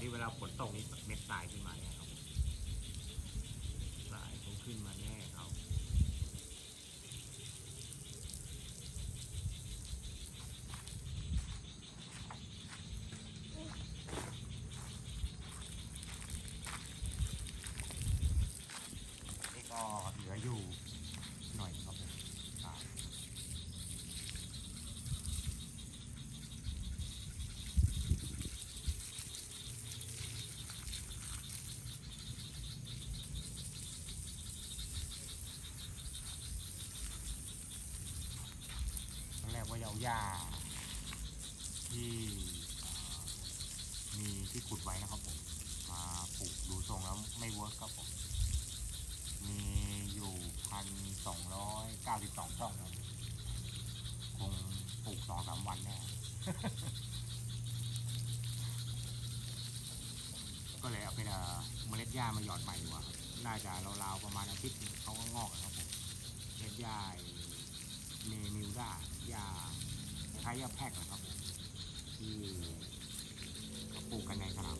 นี่เวลาฝนตกนี่เม็ดตายขึ้นมาเนี่ยครับผมตายคงขึ้นมาแน่ครับ นี่ก็เหลืออยู่หน่อยครับผมอ่าตอนแรกว่าจะเอา หญ้าที่มีที่ขุดไว้นะครับผม มาปลูกดูทรงแล้วไม่เวิร์กครับผม มีอยู่พันสองร้อยเก้าสิบสองช่องครับคงปลูกสองสามวันแน่ก็เลยเอาเป็นเอ่อเมล็ดหญ้ามาหยอดใหม่ดีกว่าน่าจะราวๆประมาณอาทิตย์เขาก็งอกครับผมเมล็ดหญ้าเมมิวด้าหญ้า ล้ายๆหญ้าแพรกนะครับที่เขาปลูกกันในสนาม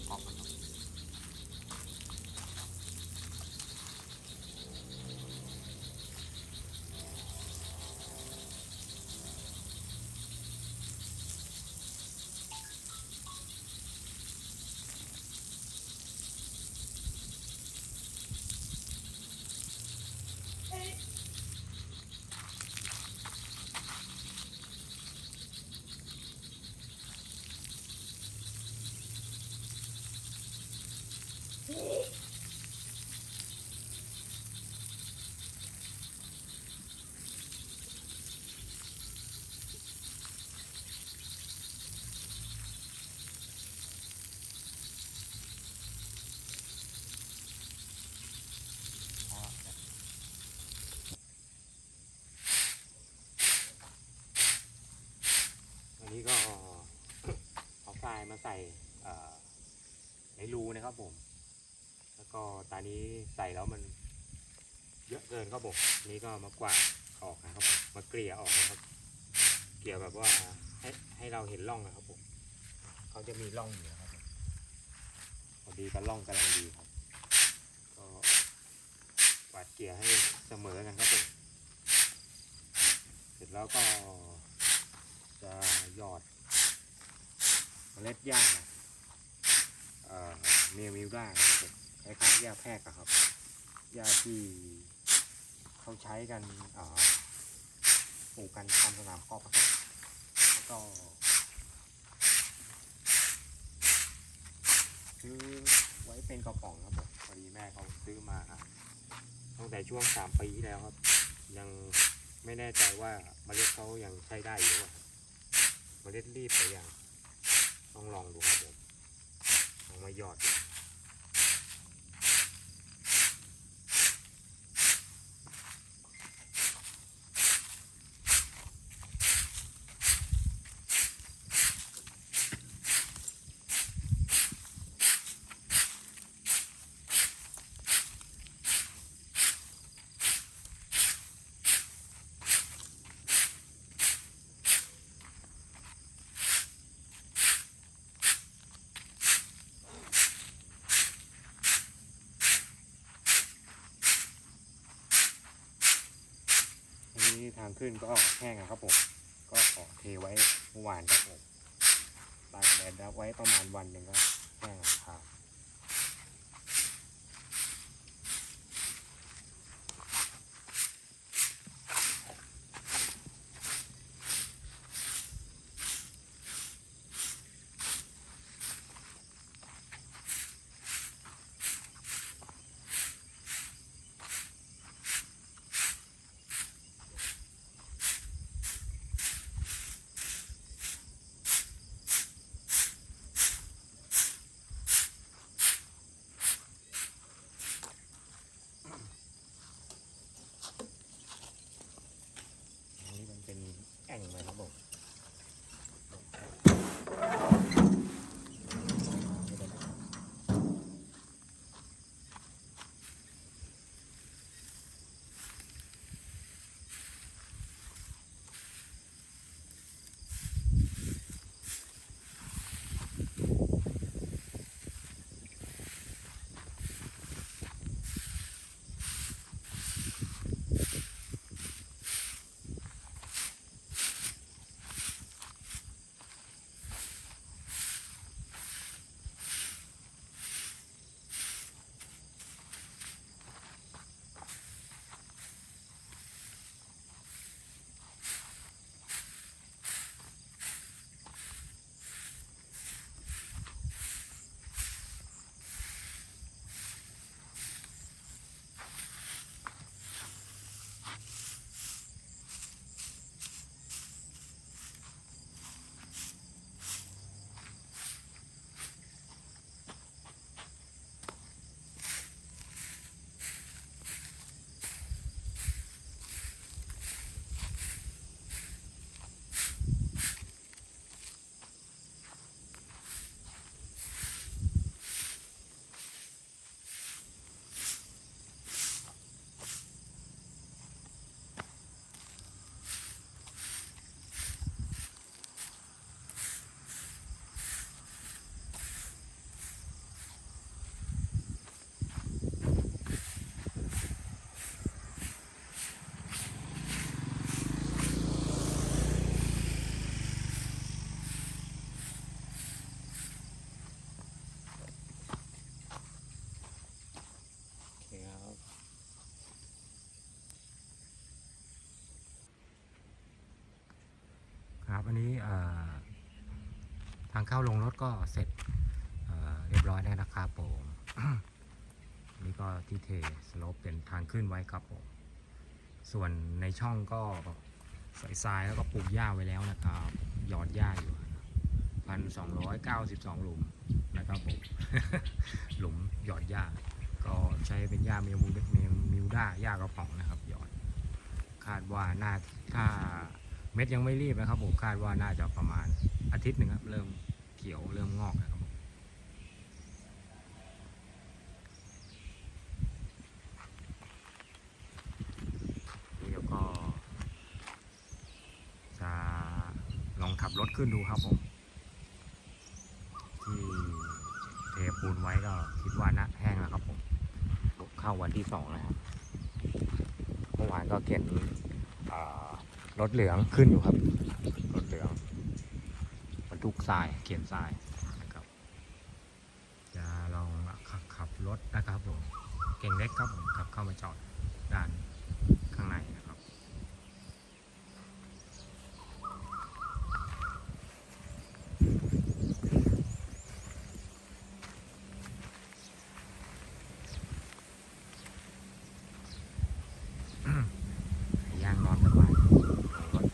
ก็เอาทรายมาใส่ในรูนะครับผม แล้วก็ตอนนี้ใส่แล้วมันเยอะเกินครับผมอันนี้ก็มากวาดออกนะครับผมมาเกลี่ยออกนะครับ เกลี่ยแบบว่าให้ให้เราเห็นร่องนะครับผมเขาจะมีร่องอยู่นะครับพอดีกับร่องกำลังดีครับ ก็กวาดเกลี่ยให้เสมอกันครับผมเสร็จแล้วก็ จะหยอดเมล็ดหญ้าเมลมิวด้าครับคล้ายๆหญ้าแพรกครับหญ้าที่เขาใช้กันปลูกกันตามสนามกอล์ฟอะครับแล้วก็ซื้อไว้เป็นกระป๋องครับผมพอดีแม่เขาซื้อมาตั้งแต่ช่วงสามปีที่แล้วครับ ยังไม่แน่ใจว่าเมล็ดเขายังใช้ได้อยู่หรือเปล่า เมล็ดรีบไปยังต้องลองดูครับผมลองมาหยอด ขึ้นก็แห้งครับผม ก็ขอเทไว้เมื่อวานครับผมตากแดดไว้ประมาณวันหนึ่งก็แห้งครับ วันนี้ทางเข้าลงรถก็เสร็จเเรียบร้อยแล้วนะครับผมนี่ก็ที่เทสโลปเป็นทางขึ้นไว้ครับผมส่วนในช่องก็ใส่ทรายแล้วก็ปลูกหญ้าไว้แล้วนะครับหยอดหญ้าอยู่พันสองร้อยเก้าสิบสองหลุมนะครับผมหลุมหยอดหญ้าก็ใช้เป็นหญ้าเมลมูเมลมิวด้าหญ้ากระป๋องนะครับ หยอด คาดว่าหน่าถ้า เม็ดยังไม่รีบนะครับผมคาดว่าน่าจะประมาณอาทิตย์หนึ่งครับเริ่มเขียวเริ่มงอกนะครับผมนี่เราก็จะลองขับรถขึ้นดูครับผม ที่เทปูนไว้ก็คิดว่านะแห้งแล้วครับผมเข้าวันที่สองแล้วครับเมื่อวานก็เขียนอ่า รถเหลืองขึ้นอยู่ครับ รถเหลืองบรรทุกทรายเขียนทรายนะครับ จะลองขับขับรถนะครับผม เก่งเล็กครับผมขับเข้ามาจอดด้านข้างในนะครับ ย่างนอนสบายรถ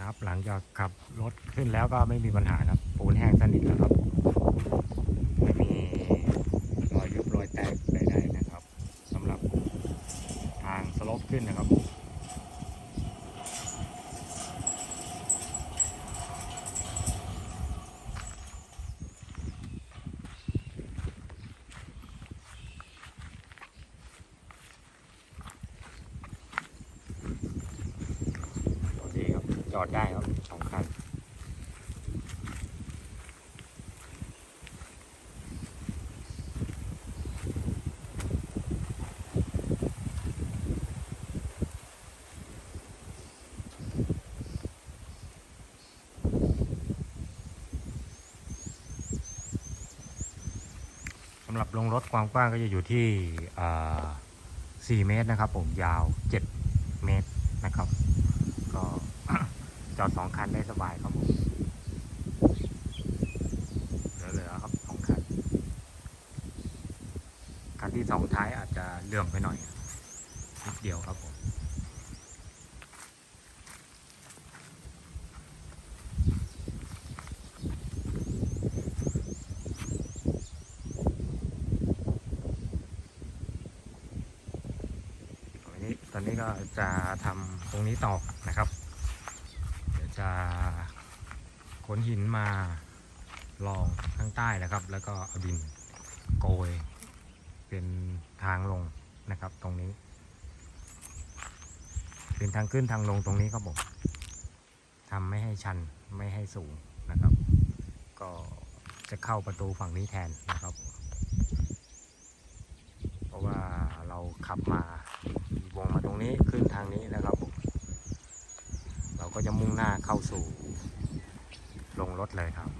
ครับ หลังจากขับรถขึ้นแล้วก็ไม่มีปัญหาครับปูนแห้งสนิทแล้วครับ ไม่มีรอยยุบรอยแตกใดๆนะครับสำหรับทางสโลปขึ้นนะครับ โอเคครับ จ อดได้ครับสองคันสำหรับลงรถความกว้างก็จะอยู่ที่ 4 เมตรนะครับผมยาว 7 เมตรนะครับ ก็ จอดสองคันได้สบายครับผมเหลือๆครับสองคัน คันที่สองท้ายอาจจะเลื่อมไปหน่อยนิดเดียวครับผมตอนนี้ตอนนี้ก็จะทำตรงนี้ต่อนะครับ จะขนหินมาลองข้างใต้นะครับ แล้วก็เอาดินโกย เป็นทางลงนะครับ ตรงนี้ เป็นทางขึ้นทางลงตรงนี้ครับผมทำไม่ให้ชันไม่ให้สูงนะครับ ก็จะเข้าประตูฝั่งนี้แทนนะครับ เพราะว่าเราขับมาวงมาตรงนี้ขึ้นทางนี้นะครับผม ก็จะมุ่งหน้าเข้าสู่ลงรถเลยครับ